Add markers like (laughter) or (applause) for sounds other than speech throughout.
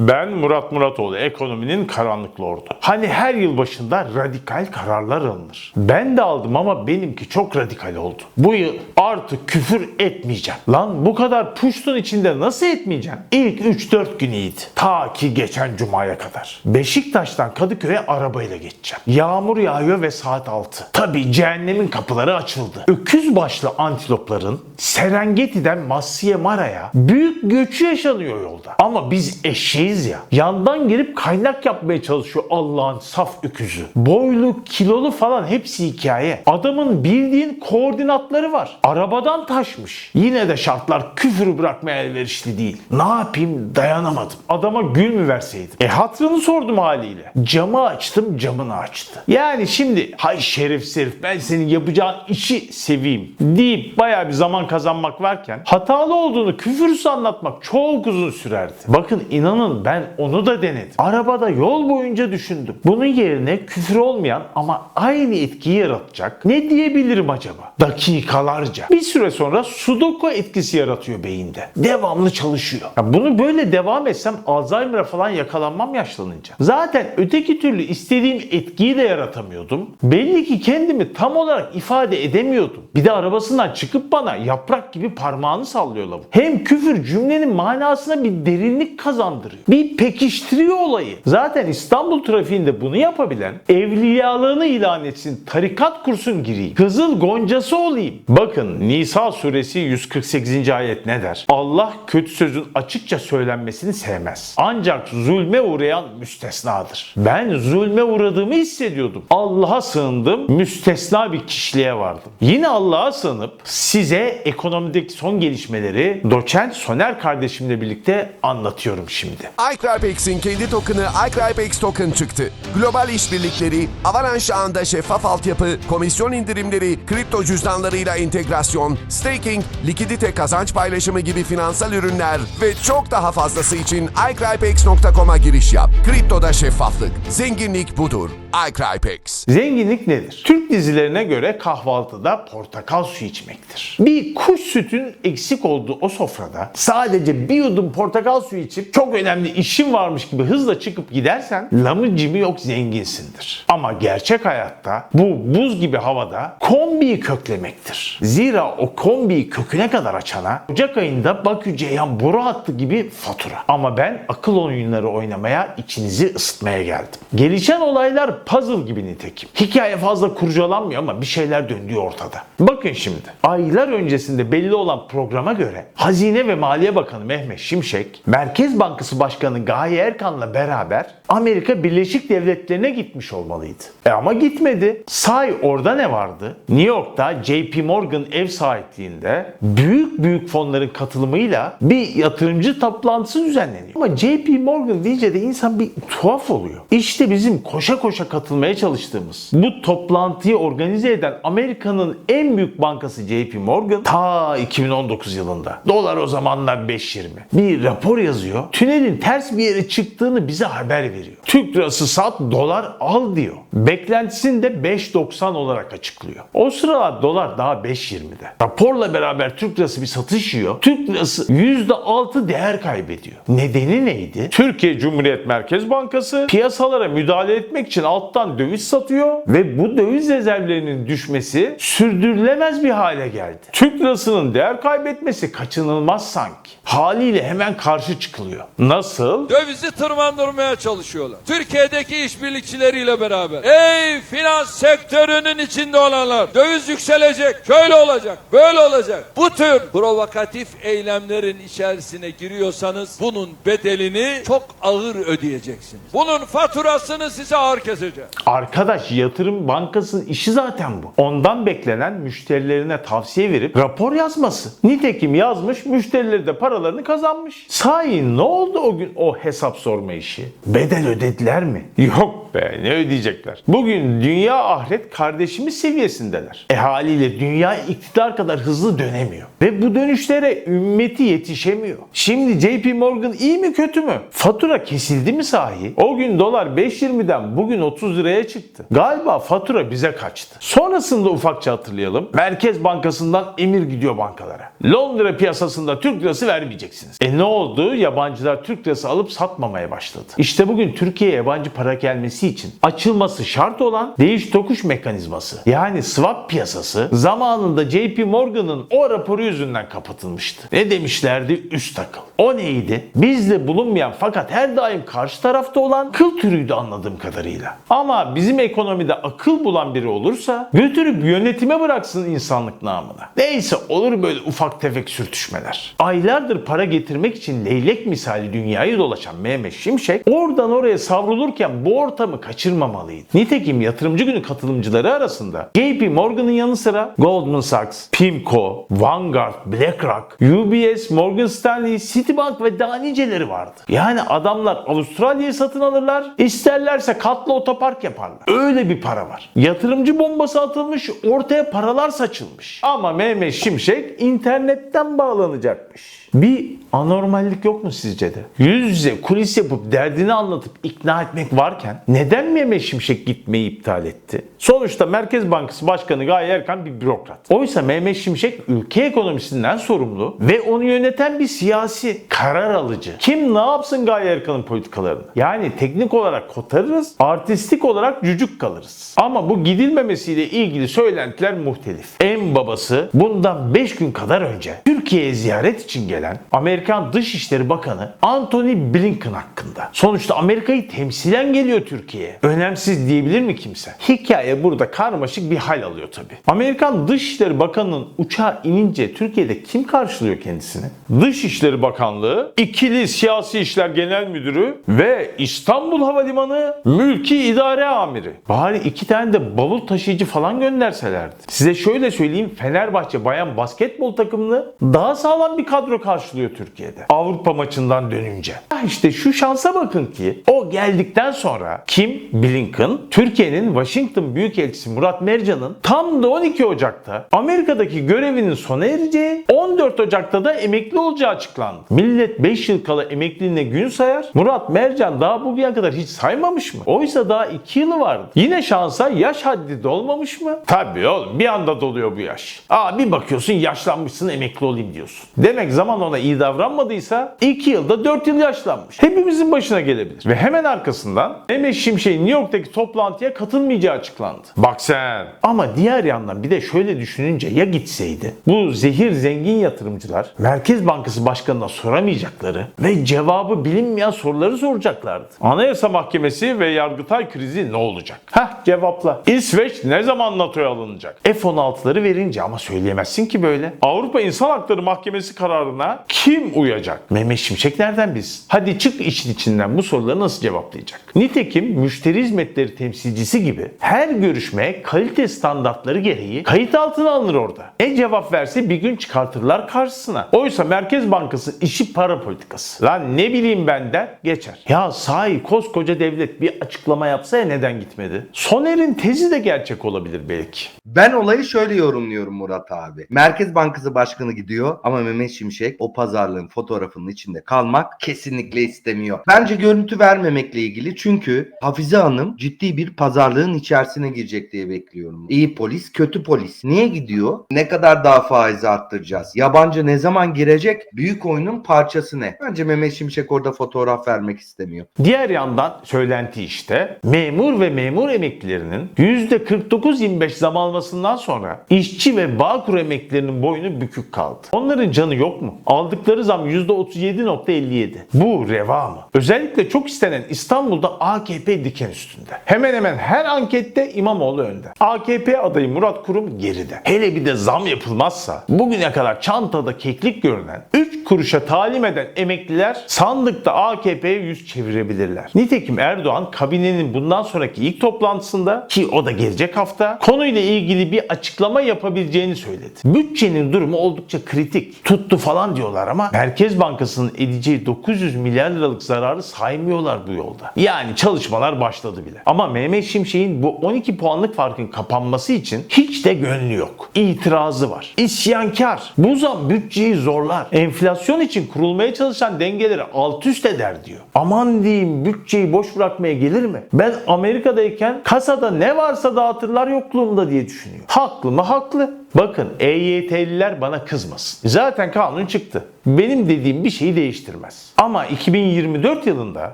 Ben Murat Muratoğlu, ekonominin karanlık lordu. Hani her yıl başında radikal kararlar alınır. Ben de aldım ama benimki çok radikal oldu. Bu yıl artık küfür etmeyeceğim. Lan bu kadar puştun içinde nasıl etmeyeceğim? İlk 3-4 gün iyiydi. Ta ki geçen cumaya kadar. Beşiktaş'tan Kadıköy'e arabayla geçeceğim. Yağmur yağıyor ve saat 6. Tabii cehennemin kapıları açıldı. Öküz başlı antilopların Serengeti'den Massiye Mara'ya büyük göçü yaşanıyor yolda. Ama biz eşeğiz ya. Yandan gelip kaynak yapmaya çalışıyor Allah'ın saf öküzü. Boylu, kilolu falan hepsi hikaye. Adamın bildiğin koordinatları var. Arabadan taşmış. Yine de şartlar küfür bırakmaya elverişli değil. Ne yapayım dayanamadım. Adama gül mü verseydim? E hatrını sordum haliyle. Camı açtım camını açtı. Yani şimdi hay şerif herif ben senin yapacağın işi seveyim deyip baya bir zaman kazanmak varken hatalı olduğunu küfürsüz anlatmak çok uzun sürerdi. Bakın inanın ben onu da denedim. Arabada yol boyunca düşündüm. Bunun yerine küfür olmayan ama aynı etkiyi yaratacak ne diyebilirim acaba? Dakikalarca. Bir süre sonra sudoku etkisi yaratıyor beyinde. Devamlı çalışıyor. Ya bunu böyle devam etsem Alzheimer'a falan yakalanmam yaşlanınca. Zaten öteki türlü istediğim etkiyi de yaratamıyordum. Belli ki kendimi tam olarak ifade edemiyordum. Bir de arabasından çıkıp bana yaprak gibi parmağını sallıyor lavuk. Hem küfür cümlenin manasına bir derinlik kazandırıyor. Bir pekiştiriyor olayı. Zaten İstanbul trafiğinde bunu yapabilen evliyalığını ilan etsin, tarikat kursun gireyim. Kızıl goncası olayım. Bakın Nisa suresi 148. ayet ne der? Allah kötü sözün açıkça söylenmesini sevmez. Ancak zulme uğrayan müstesnadır. Ben zulme uğradığımı hissediyordum. Allah'a sığındım, müstesna bir kişiliğe vardım. Yine Allah'a sığınıp size ekonomideki son gelişmeleri doçent Soner kardeşimle birlikte anlatıyorum şimdi. iCrypex'in kendi token'ı iCrypex Token çıktı. Global işbirlikleri, Avalanche ağında şeffaf altyapı, komisyon indirimleri, kripto cüzdanlarıyla entegrasyon, staking, likidite kazanç paylaşımı gibi finansal ürünler ve çok daha fazlası için iCrypex.com'a giriş yap. Kriptoda şeffaflık, zenginlik budur. iCrypex. Zenginlik nedir? Türk dizilerine göre kahvaltıda portakal suyu içmektir. Bir kuş sütün eksik olduğu o sofrada sadece bir yudum portakal suyu içip çok önemli işin varmış gibi hızla çıkıp gidersen lamı cimi yok zenginsindir. Ama gerçek hayatta bu buz gibi havada kombiyi köklemektir. Zira o kombiyi köküne kadar açana Ocak ayında Bakü Ceyhan boru hattı gibi fatura. Ama ben akıl oyunları oynamaya, içinizi ısıtmaya geldim. Gelişen olaylar puzzle gibi nitekim. Hikaye fazla kurcalanmıyor ama bir şeyler döndüyor ortada. Bakın şimdi. Aylar öncesinde belli olan programa göre Hazine ve Maliye Bakanı Mehmet Şimşek, Merkez Bankası Başkanı Gaye Erkan'la beraber Amerika Birleşik Devletleri'ne gitmiş olmalıydı. E ama gitmedi. Say orada ne vardı? New York'ta JP Morgan ev sahipliğinde büyük büyük fonların katılımıyla bir yatırımcı toplantısı düzenleniyor. Ama JP Morgan deyince de insan bir tuhaf oluyor. İşte bizim koşa koşa katılmaya çalıştığımız bu toplantıyı organize eden Amerika'nın en büyük bankası JP Morgan ta 2019 yılında. Dolar o zamanlar 5.20. Bir rapor yazıyor. Tünelin ters bir yere çıktığını bize haber veriyor. Türk lirası sat dolar al diyor. Beklentisini de 5.90 olarak açıklıyor. O sıralar dolar daha 5.20'de. Raporla beraber Türk lirası bir satış yiyor. Türk lirası %6 değer kaybediyor. Nedeni neydi? Türkiye Cumhuriyet Merkez Bankası piyasalara müdahale etmek için alttan döviz satıyor ve bu döviz rezervlerinin düşmesi sürdürülemez bir hale geldi. Türk lirasının değer kaybetmesi kaçınılmaz sanki. Haliyle hemen karşı çıkılıyor. Nasıl? dövizi tırmandırmaya çalışıyorlar. Türkiye'deki işbirlikçileriyle beraber. Ey finans sektörünün içinde olanlar. Döviz yükselecek. Şöyle olacak. Böyle olacak. Bu tür provokatif eylemlerin içerisine giriyorsanız bunun bedelini çok ağır ödeyeceksiniz. Bunun faturasını size ağır keseceğim. Arkadaş yatırım bankasının işi zaten bu. Ondan beklenen müşterilerine tavsiye verip rapor yazması. Nitekim yazmış müşterileri de paralarını kazanmış. Sahi ne oldu o gün o hesap sorma işi? Bedel ödediler mi? Yok be ne ödeyecekler. Bugün dünya ahiret kardeşimiz seviyesindeler. E haliyle dünya iktidar kadar hızlı dönemiyor. Ve bu dönüşlere ümmeti yetişemiyor. Şimdi JP Morgan iyi mi kötü mü? Fatura kesildi mi sahi? O gün dolar 5.20'den bugün 30 liraya çıktı. Galiba fatura bize kaçtı. Sonrasında ufakça hatırlayalım. Merkez Bankası'ndan emir gidiyor bankalara. Londra piyasasında Türk lirası vermeyeceksiniz. E ne oldu? Yabancılar Türk lirası alıp satmamaya başladı. İşte bugün Türkiye'ye yabancı para gelmesi için açılması şart olan değiş tokuş mekanizması yani swap piyasası zamanında JP Morgan'ın o raporu yüzünden kapatılmıştı. Ne demişlerdi? Üst akıl. O neydi? Bizde bulunmayan fakat her daim karşı tarafta olan kıl türüydü anladığım kadarıyla. Ama bizim ekonomide akıl bulan biri olursa götürüp yönetime bıraksın insanlık namına. Neyse olur böyle ufak tefek sürtüşmeler. Aylardır para getirmek için leylek misali dünyayı dolaşan Mehmet Şimşek oradan oraya savrulurken bu ortamı kaçırmamalıydı. Nitekim yatırımcı günü katılımcıları arasında JP Morgan'ın yanı sıra Goldman Sachs, PIMCO, Vanguard, BlackRock, UBS, Morgan Stanley, Citibank ve daha niceleri vardı. Yani adamlar Avustralya'yı satın alırlar, isterlerse katlı otopark yaparlar. Öyle bir para var. Yatırımcı bombası atılmış, ortaya paralar saçılmış. Ama Mehmet Şimşek internetten bağlanacakmış. Bir anormallik yok mu sizce de? Yüz yüze kulis yapıp derdini anlatıp ikna etmek varken neden Mehmet Şimşek gitmeyi iptal etti? Sonuçta Merkez Bankası Başkanı Gaye Erkan bir bürokrat. Oysa Mehmet Şimşek ülke ekonomisinden sorumlu ve onu yöneten bir siyasi karar alıcı. Kim ne yapsın Gaye Erkan'ın politikalarını? Yani teknik olarak kotarırız, artistik olarak cücük kalırız. Ama bu gidilmemesiyle ilgili söylentiler muhtelif. En babası bundan 5 gün kadar önce Türkiye'ye ziyaret için gelen Amerikan Dışişleri Bakanı Antony Blinken hakkında. Sonuçta Amerika'yı temsilen geliyor Türkiye'ye. Önemsiz diyebilir mi kimse? Hikaye burada karmaşık bir hal alıyor tabii. Amerikan Dışişleri Bakanı'nın uçağa inince Türkiye'de kim karşılıyor kendisini? Dışişleri Bakanlığı, ikili siyasi işler genel müdürü ve İstanbul Havalimanı mülki idare amiri. Bari iki tane de bavul taşıyıcı falan gönderselerdi. Size şöyle söyleyeyim Fenerbahçe bayan basketbol takımını daha sağlam bir kadro karşılıyor Türkiye'de. Avrupa maçından dönünce. İşte şu şansa bakın ki o geldikten sonra Kim Blinken Türkiye'nin Washington Büyükelçisi Murat Mercan'ın tam da 12 Ocak'ta Amerika'daki görevinin sona ereceği 14 Ocak'ta da emekli olacağı açıklandı. Millet 5 yıl kala emekliliğine gün sayar. Murat Mercan daha bugüne kadar hiç saymamış mı? Oysa daha 2 yılı vardı. Yine şansa yaş haddi dolmamış mı? Tabii oğlum bir anda doluyor bu yaş. Aa bir bakıyorsun yaşlanmışsın emekli olayım diyorsun. Demek zaman ona iyi davranmadıysa 2 yılda 4 yıl yaşlanmış. Hepimizin başına gelebilir. Ve hemen arkasından Mehmet Şimşek'in New York'taki toplantıya katılmayacağı açıklandı. Bak sen. Ama diğer yandan bir de şöyle düşününce ya gitseydi? Bu zehir zengin yatırımcılar Merkez Bankası Başkanı'na soramayacakları ve cevabı bilinmeyen soruları soracaklardı. Anayasa Mahkemesi ve Yargıtay krizi ne olacak? Heh cevapla. İsveç ne zaman NATO'ya alınacak? F-16'ları verince ama söyleyemezsin ki böyle. Avrupa İnsan Hakları Mahkemesi kararına kim uyacak? Mehmet Şimşek nereden biz? Hadi çık işin içinden bu soruları nasıl cevaplayacak? Nitekim müşteri hizmetleri temsilcisi gibi her görüşmeye kalite standartları gereği kayıt altına alınır orada. Ne cevap verse bir gün çıkartırlar karşısına. Oysa Merkez Bankası işi para politikası. Lan ne bileyim ben der geçer. Ya sahi koskoca devlet bir açıklama yapsa ya neden gitmedi? Soner'in tezi de gerçek olabilir belki. Ben olayı şöyle yorumluyorum Murat abi. Merkez Bankası Başkanı gidiyor ama Mehmet Şimşek o pazarlığın fotoğrafının içinde kalmak kesinlikle istemiyor. Bence görüntü vermemekle ilgili çünkü Hafize Hanım ciddi bir pazarlığın içerisine girecek diye bekliyorum. İyi polis, kötü polis. Niye gidiyor? Ne kadar daha faizi arttıracağız? Yabancı ne zaman girecek? Büyük oyunun parçası ne? Bence Mehmet Şimşek orada fotoğraf vermek istemiyor. Diğer yandan söylenti işte memur ve memur emeklilerinin %49-25 zam almasından sonra işçi ve bağkur emeklilerinin boynu bükük kaldı. Onların canı yok mu? Aldıkları zam %37.57. Bu reva mı? Özellikle çok istenen İstanbul'da AKP diken üstünde. Hemen hemen her ankette İmamoğlu önde. AKP adayı Murat Kurum geride. Hele bir de zam yapılmazsa bugüne kadar çantada keklik görünen 3 kuruşa talim eden emekliler sandıkta AKP'ye yüz çevirebilirler. Nitekim Erdoğan kabinenin bundan sonraki ilk toplantısında ki o da gelecek hafta konuyla ilgili bir açıklama yapabileceğini söyledi. Bütçenin durumu oldukça kritik. Tuttu falan diyorlar ama Merkez Bankası'nın edeceği 900 milyar liralık zarar zararı saymıyorlar bu yolda. Yani çalışmalar başladı bile. Ama Mehmet Şimşek'in bu 12 puanlık farkın kapanması için hiç de gönlü yok. İtirazı var. İsyankar. Bu zam bütçeyi zorlar. Enflasyon için kurulmaya çalışan dengeleri alt üst eder diyor. Aman diyeyim bütçeyi boş bırakmaya gelir mi? Ben Amerika'dayken kasada ne varsa dağıtırlar yokluğumda diye düşünüyor. Haklı mı? Haklı. Bakın EYT'liler bana kızmasın. Zaten kanun çıktı. Benim dediğim bir şeyi değiştirmez. Ama 2024 yılında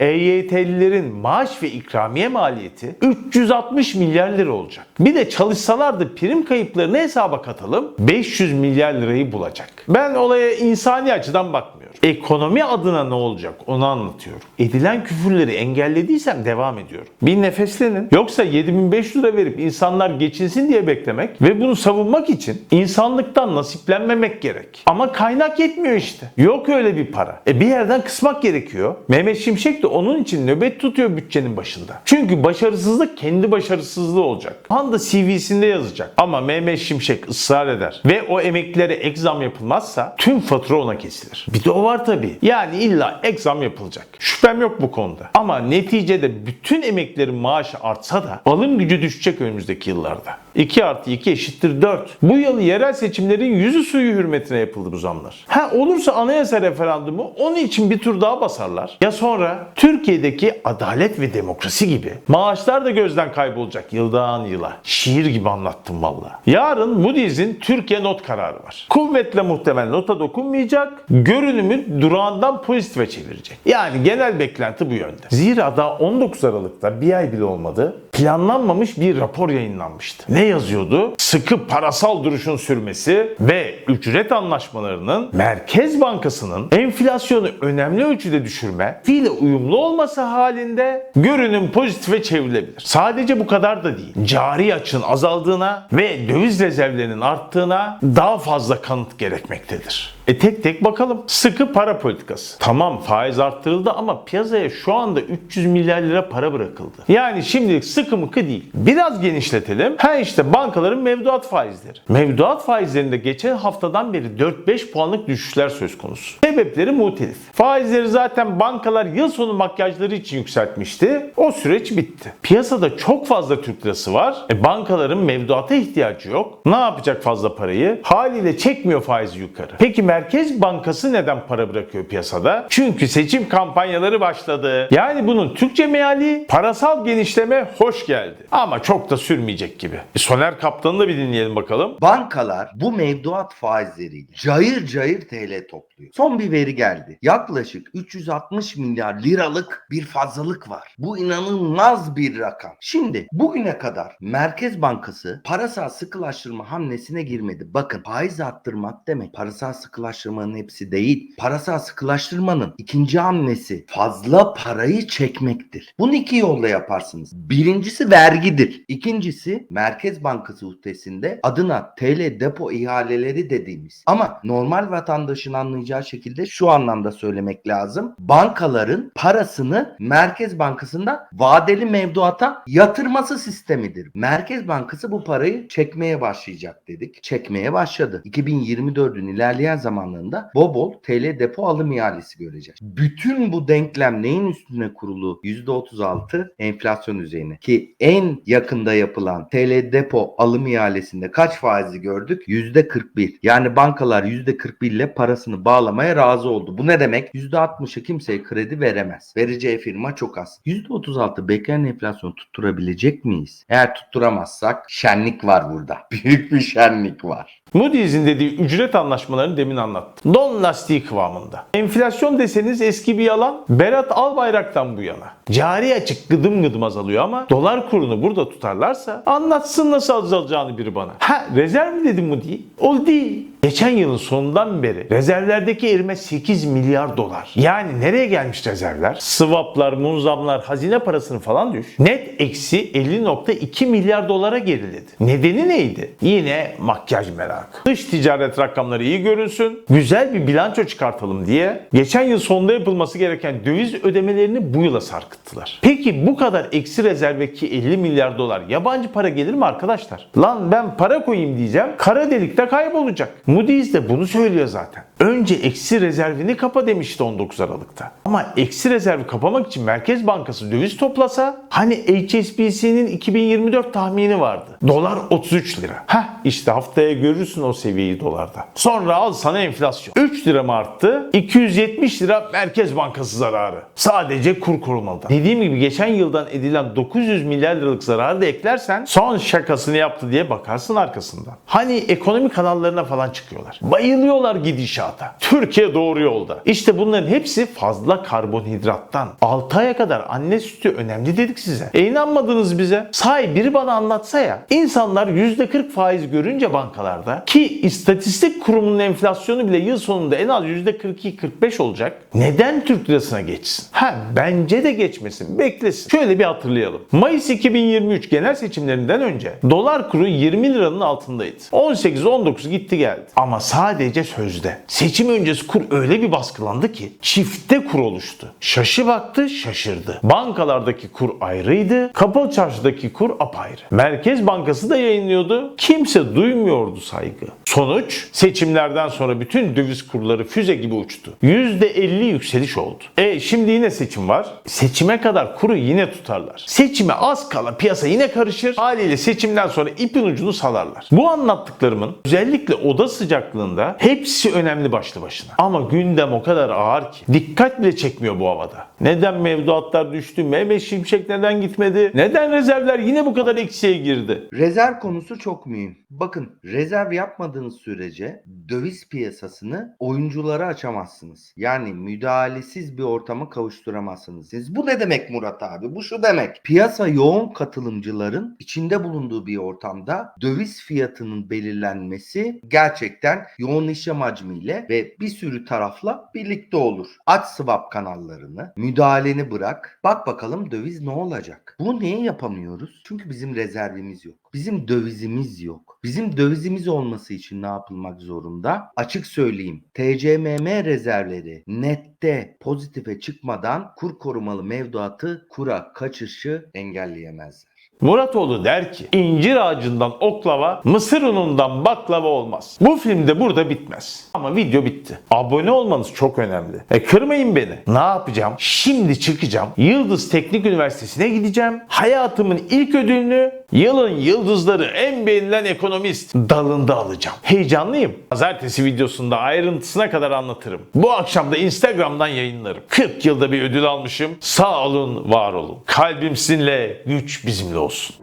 EYT'lilerin maaş ve ikramiye maliyeti 360 milyar lira olacak. Bir de çalışsalardı prim kayıplarını hesaba katalım 500 milyar lirayı bulacak. Ben olaya insani açıdan bakmıyorum. Ekonomi adına ne olacak onu anlatıyorum. Edilen küfürleri engellediysem devam ediyorum. Bir nefeslenin. Yoksa 7500 lira verip insanlar geçinsin diye beklemek ve bunu savunmak için insanlıktan nasiplenmemek gerek. Ama kaynak yetmiyor işte. Yok öyle bir para. E bir yerden kısmak gerekiyor. Mehmet Şimşek de onun için nöbet tutuyor bütçenin başında. Çünkü başarısızlık kendi başarısızlığı olacak. Anda CV'sinde yazacak. Ama Mehmet Şimşek ısrar eder ve o emeklilere ek zam yapılmazsa tüm fatura ona kesilir. Bir de o var tabii. Yani illa ek zam yapılacak. Şüphem yok bu konuda. Ama neticede bütün emeklilerin maaşı artsa da alım gücü düşecek önümüzdeki yıllarda. 2 artı 2 eşittir 4. Bu yıl yerel seçimlerin yüzü suyu hürmetine yapıldı bu zamlar. Ha olursa anayasa referandumu onun için bir tur daha basarlar. Ya sonra Türkiye'deki adalet ve demokrasi gibi maaşlar da gözden kaybolacak yıldan yıla. Şiir gibi anlattım valla. Yarın Moody's'in Türkiye not kararı var. Kuvvetle muhtemel nota dokunmayacak. Görünümü durağından pozitife çevirecek. Yani genel beklenti bu yönde. Zira daha 19 Aralık'ta bir ay bile olmadı planlanmamış bir rapor yayınlanmıştı. Ne yazıyordu? Sıkı parasal duruşun sürmesi ve ücret anlaşmalarının Merkez Bankası'nın enflasyonu önemli ölçüde düşürme fiile uyumlu olması halinde görünüm pozitife çevrilebilir. Sadece bu kadar da değil. Cari açın azaldığına ve döviz rezervlerinin arttığına daha fazla kanıt gerekmektedir. E tek tek bakalım. Sıkı para politikası. Tamam faiz arttırıldı ama piyasaya şu anda 300 milyar lira para bırakıldı. Yani şimdilik sıkı mıkı değil. Biraz genişletelim. Ha işte bankaların mevduat faizleri. Mevduat faizlerinde geçen haftadan beri 4-5 puanlık düşüşler söz konusu. Sebepleri muhtelif. Faizleri zaten bankalar yıl sonu makyajları için yükseltmişti. O süreç bitti. Piyasada çok fazla Türk lirası var. E bankaların mevduata ihtiyacı yok. Ne yapacak fazla parayı? Haliyle çekmiyor faizi yukarı. Peki Merkez Bankası neden para bırakıyor piyasada? Çünkü seçim kampanyaları başladı. Yani bunun Türkçe meali parasal genişleme hoş geldi. Ama çok da sürmeyecek gibi. E Soner Kaptan'ı da bir dinleyelim bakalım. Bankalar bu mevduat faizleriyle cayır cayır TL topluyor. Son bir veri geldi. Yaklaşık 360 milyar liralık bir fazlalık var. Bu inanılmaz bir rakam. Şimdi bugüne kadar Merkez Bankası parasal sıkılaştırma hamlesine girmedi. Bakın faiz arttırmak demek parasal sıkılaştırmanın hepsi değil. Parasal sıkılaştırmanın ikinci hamlesi fazla parayı çekmektir. Bunu iki yolla yaparsınız. Birincisi vergidir. İkincisi Merkez Bankası uhdesinde adına TL depo ihaleleri dediğimiz. Ama normal vatandaşın anlayacağı şekilde şu anlamda söylemek lazım. Bankaların parasını Merkez Bankası'nda vadeli mevduata yatırması sistemidir. Merkez Bankası bu parayı çekmeye başlayacak dedik. Çekmeye başladı. 2024'ün ilerleyen zamanlarında bol TL depo alım ihalesi göreceğiz. Bütün bu denklem neyin üstüne kurulu? %36 enflasyon üzerine. Ki en yakında yapılan TL depo alım ihalesinde kaç faizi gördük? %41. Yani bankalar %41 ile parasını bağlamaya razı oldu. Bu ne demek? %60'ı kimseye kredi veremez. Vereceği firma çok az. %36 beklenen enflasyon tutturabilecek miyiz? Eğer tutturamazsak şenlik var burada. (laughs) Büyük bir şenlik var. Moody's'in dediği ücret anlaşmalarını demin anlattım. Don lastiği kıvamında. Enflasyon deseniz eski bir yalan. Berat Albayrak'tan bu yana. Cari açık gıdım gıdım azalıyor ama dolar kurunu burada tutarlarsa anlatsın nasıl azalacağını biri bana. Ha rezerv mi dedim Moody? O değil. Geçen yılın sonundan beri rezervlerdeki erime 8 milyar dolar. Yani nereye gelmiş rezervler? Swaplar, munzamlar, hazine parasını falan düş. Net eksi 50.2 milyar dolara geriledi. Nedeni neydi? Yine makyaj merakı. Dış ticaret rakamları iyi görünsün. Güzel bir bilanço çıkartalım diye geçen yıl sonunda yapılması gereken döviz ödemelerini bu yıla sarkıttılar. Peki bu kadar eksi rezervdeki 50 milyar dolar yabancı para gelir mi arkadaşlar? Lan ben para koyayım diyeceğim. Kara delikte kaybolacak. Moody's de bunu söylüyor zaten. Önce eksi rezervini kapa demişti 19 Aralık'ta. Ama eksi rezervi kapamak için Merkez Bankası döviz toplasa hani HSBC'nin 2024 tahmini vardı. Dolar 33 lira. Heh işte haftaya görürsün o seviyeyi dolarda. Sonra al sana enflasyon. 3 lira mı arttı? 270 lira Merkez Bankası zararı. Sadece kur korumalıdan. Dediğim gibi geçen yıldan edilen 900 milyar liralık zararı da eklersen son şakasını yaptı diye bakarsın arkasından. Hani ekonomi kanallarına falan çıkıyorlar. Bayılıyorlar gidişata. Türkiye doğru yolda. İşte bunların hepsi fazla karbonhidrattan. 6 aya kadar anne sütü önemli dedik size. E inanmadınız bize. Sahi biri bana anlatsa ya. İnsanlar %40 faiz görünce bankalarda ki istatistik kurumunun enflasyonu bile yıl sonunda en az %42-45 olacak. Neden Türk lirasına geçsin? Ha bence de geçmesin. Beklesin. Şöyle bir hatırlayalım. Mayıs 2023 genel seçimlerinden önce dolar kuru 20 liranın altındaydı. 18-19 gitti geldi. Ama sadece sözde. Seçim öncesi kur öyle bir baskılandı ki çifte kur oluştu. Şaşı baktı şaşırdı. Bankalardaki kur ayrıydı. Kapalı çarşıdaki kur apayrı. Merkez Bankası da yayınlıyordu. Kimse duymuyordu saygı. Sonuç seçimlerden sonra bütün döviz kurları füze gibi uçtu. %50 yükseliş oldu. E şimdi yine seçim var. Seçime kadar kuru yine tutarlar. Seçime az kala piyasa yine karışır. Haliyle seçimden sonra ipin ucunu salarlar. Bu anlattıklarımın özellikle oda sıcaklığında hepsi önemli başlı başına. Ama gündem o kadar ağır ki dikkat bile çekmiyor bu havada. Neden mevduatlar düştü? Mehmet Şimşek neden gitmedi? Neden rezervler yine bu kadar eksiye girdi? Rezerv konusu çok mühim. Bakın rezerv yapmadığınız sürece döviz piyasasını oyunculara açamazsınız. Yani müdahalesiz bir ortama kavuşturamazsınız. Siz bu ne demek Murat abi? Bu şu demek. Piyasa yoğun katılımcıların içinde bulunduğu bir ortamda döviz fiyatının belirlenmesi gerçekten yoğun işlem hacmiyle ve bir sürü tarafla birlikte olur. Aç swap kanallarını, müdahaleni bırak. Bak bakalım döviz ne olacak? Bunu niye yapamıyoruz? Çünkü bizim rezervimiz yok. Bizim dövizimiz yok. Bizim dövizimiz olması için ne yapılmak zorunda? Açık söyleyeyim. TCMM rezervleri nette pozitife çıkmadan kur korumalı mevduatı kura kaçışı engelleyemezler. Muratoğlu der ki incir ağacından oklava, mısır unundan baklava olmaz. Bu film de burada bitmez. Ama video bitti. Abone olmanız çok önemli. E kırmayın beni. Ne yapacağım? Şimdi çıkacağım. Yıldız Teknik Üniversitesi'ne gideceğim. Hayatımın ilk ödülünü yılın yıldızları en beğenilen ekonomist dalında alacağım. Heyecanlıyım. Pazartesi videosunda ayrıntısına kadar anlatırım. Bu akşam da Instagram'dan yayınlarım. 40 yılda bir ödül almışım. Sağ olun, var olun. Kalbim sizinle, güç bizimle olsun.